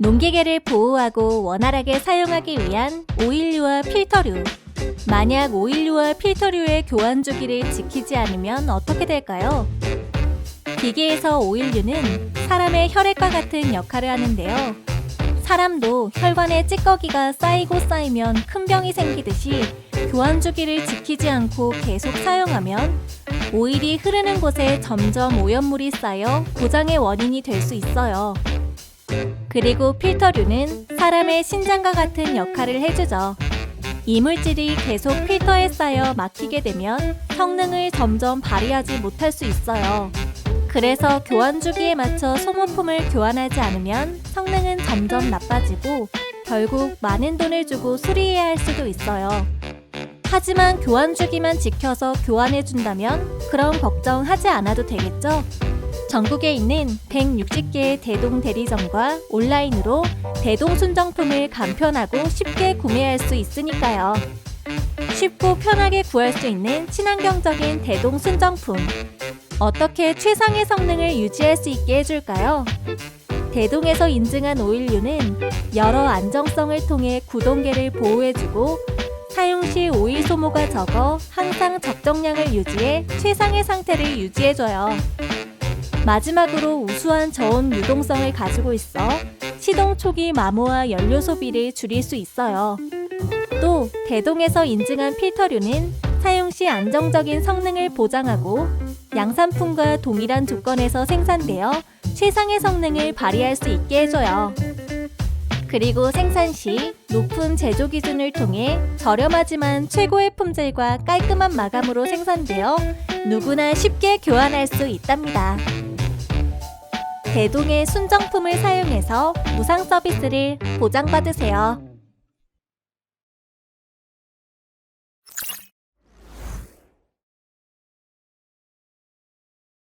농기계를 보호하고 원활하게 사용하기 위한 오일류와 필터류. 만약 오일류와 필터류의 교환 주기를 지키지 않으면 어떻게 될까요? 기계에서 오일류는 사람의 혈액과 같은 역할을 하는데요. 사람도 혈관에 찌꺼기가 쌓이고 쌓이면 큰 병이 생기듯이 교환 주기를 지키지 않고 계속 사용하면 오일이 흐르는 곳에 점점 오염물이 쌓여 고장의 원인이 될 수 있어요. 그리고 필터류는 사람의 신장과 같은 역할을 해주죠. 이물질이 계속 필터에 쌓여 막히게 되면 성능을 점점 발휘하지 못할 수 있어요. 그래서 교환 주기에 맞춰 소모품을 교환하지 않으면 성능은 점점 나빠지고 결국 많은 돈을 주고 수리해야 할 수도 있어요. 하지만 교환 주기만 지켜서 교환해 준다면 그럼 걱정하지 않아도 되겠죠? 전국에 있는 160개의 대동 대리점과 온라인으로 대동 순정품을 간편하고 쉽게 구매할 수 있으니까요. 쉽고 편하게 구할 수 있는 친환경적인 대동 순정품. 어떻게 최상의 성능을 유지할 수 있게 해줄까요? 대동에서 인증한 오일류는 여러 안정성을 통해 구동계를 보호해주고 사용 시 오일 소모가 적어 항상 적정량을 유지해 최상의 상태를 유지해줘요. 마지막으로 우수한 저온 유동성을 가지고 있어 시동 초기 마모와 연료 소비를 줄일 수 있어요. 또 대동에서 인증한 필터류는 사용 시 안정적인 성능을 보장하고 양산품과 동일한 조건에서 생산되어 최상의 성능을 발휘할 수 있게 해줘요. 그리고 생산 시 높은 제조 기준을 통해 저렴하지만 최고의 품질과 깔끔한 마감으로 생산되어 누구나 쉽게 교환할 수 있답니다. 대동의 순정품을 사용해서 무상 서비스를 보장받으세요.